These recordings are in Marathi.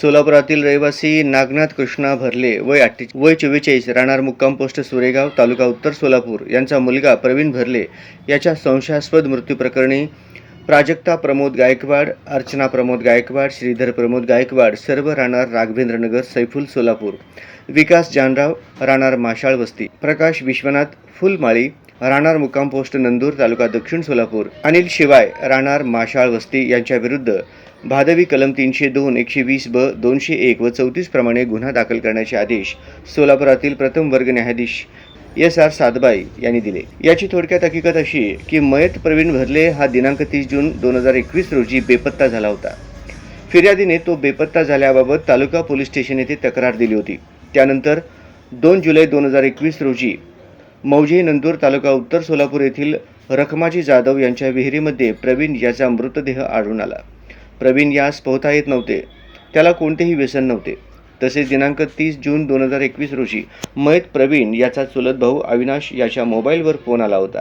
सोलापुरातील रहिवासी नागनाथ कृष्णा भरले वय अठ्ठे वय चव्वेचाळीस राहणार मुक्काम पोस्ट सुरेगाव तालुका उत्तर सोलापूर. यांचा मुलगा प्रवीण भरले याच्या संशयास्पद मृत्यूप्रकरणी प्राजक्ता प्रमोद गायकवाड अर्चना प्रमोद गायकवाड श्रीधर प्रमोद गायकवाड सर्व राहणार राघवेंद्रनगर सैफुल सोलापूर. विकास जानराव राहणार माशाळ वस्ती. प्रकाश विश्वनाथ फुलमाळी राहणार मुक्काम पोस्ट नंदूर तालुका दक्षिण सोलापूर. अनिल शिवाय राहणार माशाळ वस्ती यांच्या विरुद्ध भादवी कलम तीनशे दोन एकशे वीस ब दोनशे एक व चौतीस प्रमाणे गुन्हा दाखल करण्याचे आदेश सोलापुरातील प्रथम वर्ग न्यायाधीश एस आर सातबाई यांनी दिले. याची थोडक्यात हकीकत अशी की मयत प्रवीण भरले हा दिनांक तीस जून दोन हजार एकवीस रोजी बेपत्ता झाला होता. फिर्यादीने तो बेपत्ता झाल्याबाबत तालुका पोलीस स्टेशन येथे तक्रार दिली होती. त्यानंतर दोन जुलै दोन हजार एकवीस रोजी मौजे नंदूर तालुका उत्तर सोलापूर येथील रखमाजी जाधव यांच्या विहिरीमध्ये प्रवीण याचा मृतदेह आढळून आला. प्रवीण यास पोहता येत नव्हते. त्याला कोणतेही व्यसन नव्हते. तसेच दिनांक तीस जून दोन हजार एकवीस रोजी मयत प्रवीण याचा चुलत भाऊ अविनाश याच्या मोबाईलवर फोन आला होता.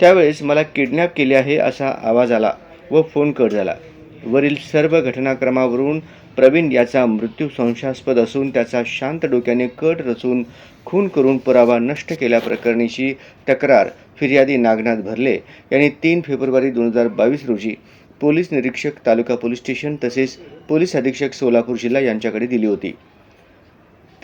त्यावेळेस मला किडनॅप केले आहे असा आवाज आला व फोन कट झाला. वरील सर्व घटनाक्रमावरून प्रवीण याचा मृत्यू संशयास्पद असून त्याचा शांत डोक्याने कट रचून खून करून पुरावा नष्ट केल्याप्रकरणीची तक्रार फिर्यादी नागनाथ भरले यांनी तीन फेब्रुवारी दोन हजार बावीस रोजी पोलीस निरीक्षक तालुका पोलीस स्टेशन तसेच पोलीस अधीक्षक सोलापूर जिल्हा यांच्याकडे दिली होती.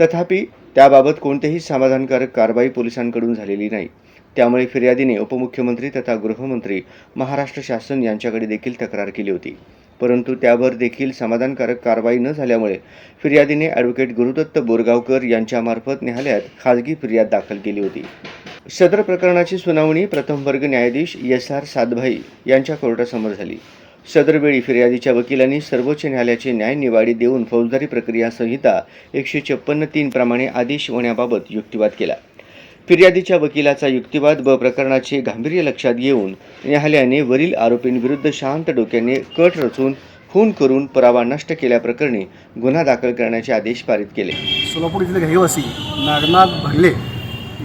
तथापि त्याबाबत कोणतेही समाधानकारक कारवाई पोलिसांकडून झालेली नाही. त्यामुळे फिर्यादीने उपमुख्यमंत्री तथा गृहमंत्री महाराष्ट्र शासन यांच्याकडे देखील तक्रार केली होती. परंतु त्यावर देखील समाधानकारक कारवाई न झाल्यामुळे फिर्यादीने ॲडव्होकेट गुरुदत्त बोरगावकर यांच्यामार्फत न्यायालयात खाजगी फिर्याद दाखल केली होती. सदर प्रकरणाची सुनावणी प्रथम वर्ग न्यायाधीश एस आर सातभाई यांच्या कोर्टासमोर झाली. सदरवेळी फिर्यादीच्या वकिलांनी सर्वोच्च न्यायालयाचे न्यायनिवाडी देऊन फौजदारी प्रक्रिया संहिता एकशे छप्पन्न तीन प्रमाणे आदेश होण्याबाबत युक्तिवाद केला. फिर्यादीच्या वकिलाचा युक्तिवाद व प्रकरणाचे गांभीर्य लक्षात घेऊन न्यायालयाने वरील आरोपींविरुद्ध शांत डोक्याने कट रचून खून करून पुरावा नष्ट केल्याप्रकरणी गुन्हा दाखल करण्याचे आदेश पारित केले. सोलापूर येथील रहिवासी नागनाथ भरले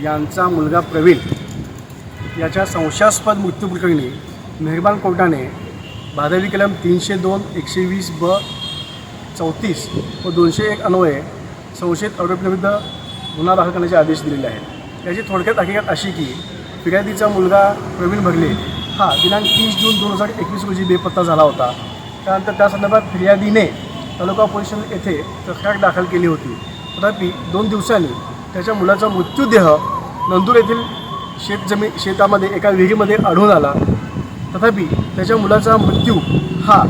यांचा मुलगा प्रवीण याच्या संशयास्पद मृत्यूप्रकरणी मेहरबान कोर्टाने भादवी कलम तीनशे दोन एकशे वीस ब चौतीस व दोनशे एक अन्वये संशयित आरोपीविरुद्ध गुन्हा दाखल करण्याचे आदेश दिलेले आहेत. याची थोडक्यात हकीकत अशी की फिर्यादीचा मुलगा प्रवीण भगले हा दिनांक तीस जून दोन हजार एकवीस रोजी बेपत्ता झाला होता. त्यानंतर त्या संदर्भात फिर्यादीने तालुका पोलीस स्टेशन येथे तक्रार दाखल केली होती. तथापि दोन दिवसांनी त्याच्या मुलाचा मृत्यूदेह नंदूर येथील शेतजमी शेतामध्ये एका विहिरीमध्ये आढळून आला. तथापि त्याच्या मुलाचा मृत्यू हा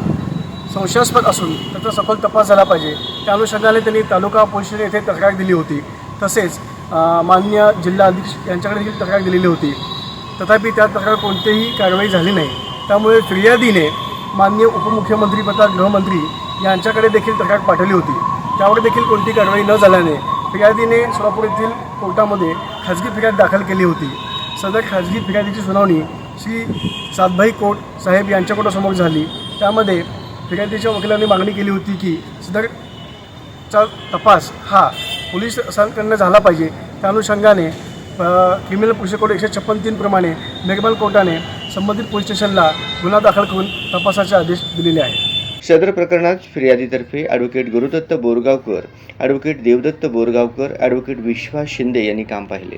संशयास्पद असून त्याचा सखोल तपास झाला पाहिजे. त्या अनुषंगाने त्यांनी तालुका पोलीस स्टेशन येथे तक्रार दिली होती. तसेच मान्य माननीय जिल्हा अधीक्षक यांच्याकडे देखील तक्रार दिलेली होती. तथापि त्या तक्रार कोणतीही कारवाई झाली नाही. त्यामुळे फिर्यादीने माननीय उपमुख्यमंत्री तथा गृहमंत्री यांच्याकडे देखील तक्रार पाठवली होती. त्यावर देखील कोणती कारवाई न झाल्याने फिर्यादीने सोलापूर येथील कोर्टामध्ये खाजगी फिर्याद दाखल केली होती. सदर खाजगी फिर्यादीची सुनावणी श्री सातभाई कोर्ट साहेब यांच्या कोर्टासमोर झाली. त्यामध्ये फिर्यादीच्या वकिलांनी मागणी केली होती की सदरचा तपास हा पोलीस संघाकडनं झाला पाहिजे. त्या अनुषंगाने क्रिमिनल प्रोसिजर कोड एकशे छप्पन तीनप्रमाणे मेघमल मेघबाल कोर्टाने संबंधित पोलीस स्टेशनला गुन्हा दाखल करून तपासाचे आदेश दिलेले आहेत. सदर प्रकरणात फिर्यादीतर्फे advocate Gurudatt Borgaonkar advocate Devdatt Borgaonkar advocate Vishwas Shinde यांनी काम पाहिले.